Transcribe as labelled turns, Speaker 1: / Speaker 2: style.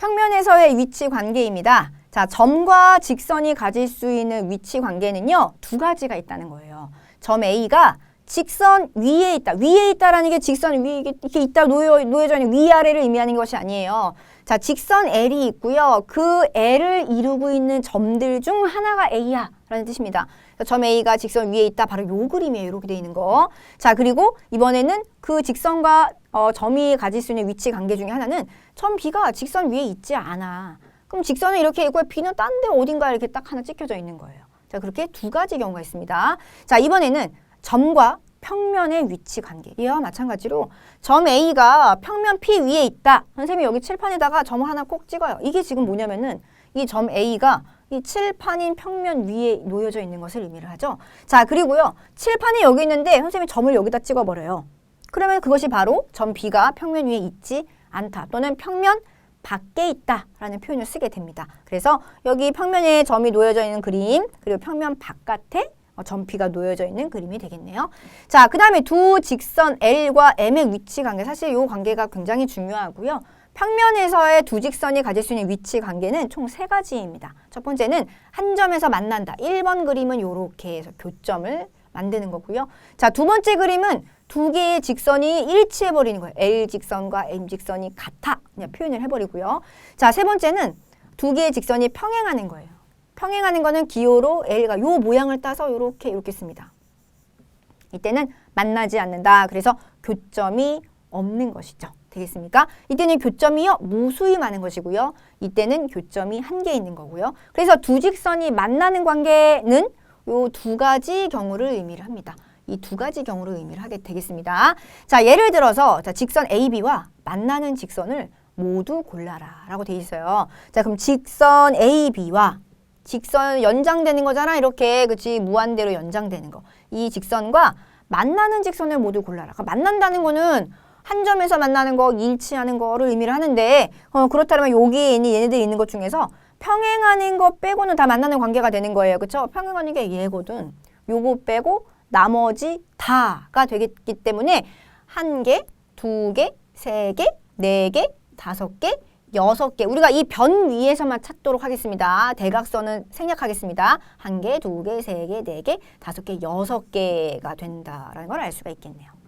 Speaker 1: 평면에서의 위치 관계입니다. 자, 점과 직선이 가질 수 있는 위치 관계는요, 두 가지가 있다는 거예요. 점 A가 직선 위에 있다. 위에 있다라는 게 직선 위에 이렇게 있다 놓여, 놓여져 있는 위아래를 의미하는 것이 아니에요. 자, 직선 L이 있고요. 그 L을 이루고 있는 점들 중 하나가 A야. 라는 뜻입니다. 점 A가 직선 위에 있다. 바로 요 그림이에요. 이렇게 돼 있는 거. 자, 그리고 이번에는 그 직선과 어, 점이 가질 수 있는 위치 관계 중에 하나는 점 B가 직선 위에 있지 않아. 그럼 직선은 이렇게 있고 B는 딴 데 어딘가 이렇게 딱 하나 찍혀져 있는 거예요. 자, 그렇게 두 가지 경우가 있습니다. 자, 이번에는 점과 평면의 위치 관계. 이와 마찬가지로 점 A가 평면 P 위에 있다. 선생님이 여기 칠판에다가 점 하나 꼭 찍어요. 이게 지금 뭐냐면은 이 점 A가 이 칠판인 평면 위에 놓여져 있는 것을 의미를 하죠. 자, 그리고요. 칠판이 여기 있는데 선생님이 점을 여기다 찍어버려요. 그러면 그것이 바로 점 B가 평면 위에 있지 않다. 또는 평면 밖에 있다라는 표현을 쓰게 됩니다. 그래서 여기 평면에 점이 놓여져 있는 그림 그리고 평면 바깥에 어, 점 P가 놓여져 있는 그림이 되겠네요. 자, 그 다음에 두 직선 L과 M의 위치 관계 사실 이 관계가 굉장히 중요하고요. 평면에서의 두 직선이 가질 수 있는 위치 관계는 총 세 가지입니다. 첫 번째는 한 점에서 만난다. 1번 그림은 이렇게 해서 교점을 만드는 거고요. 자, 두 번째 그림은 두 개의 직선이 일치해 버리는 거예요. L 직선과 M 직선이 같아. 그냥 표현을 해 버리고요. 자, 세 번째는 두 개의 직선이 평행하는 거예요. 평행하는 거는 기호로 L가 요 모양을 따서 이렇게 이렇게 씁니다. 이때는 만나지 않는다. 그래서 교점이 없는 것이죠. 되겠습니까? 이때는 교점이요 무수히 많은 것이고요. 이때는 교점이 한 개 있는 거고요. 그래서 두 직선이 만나는 관계는 요 두 가지 경우를 의미를 합니다. 이 두 가지 경우를 의미를 하게 되겠습니다. 자, 예를 들어서 자, 직선 AB와 만나는 직선을 모두 골라라 라고 돼 있어요. 자, 그럼 직선 AB와 직선 연장되는 거잖아. 이렇게 그치 무한대로 연장되는 거. 이 직선과 만나는 직선을 모두 골라라. 그러니까 만난다는 거는 한 점에서 만나는 거, 일치하는 거를 의미를 하는데 어, 그렇다면 여기에 있는 얘네들이 있는 것 중에서 평행하는 거 빼고는 다 만나는 관계가 되는 거예요. 그렇죠? 평행하는 게 얘거든. 요거 빼고 나머지 다가 되겠기 때문에 한 개, 두 개, 세 개, 네 개, 다섯 개, 여섯 개. 우리가 이 변 위에서만 찾도록 하겠습니다. 대각선은 생략하겠습니다. 한 개, 두 개, 세 개, 네 개, 다섯 개, 여섯 개가 된다라는 걸 알 수가 있겠네요.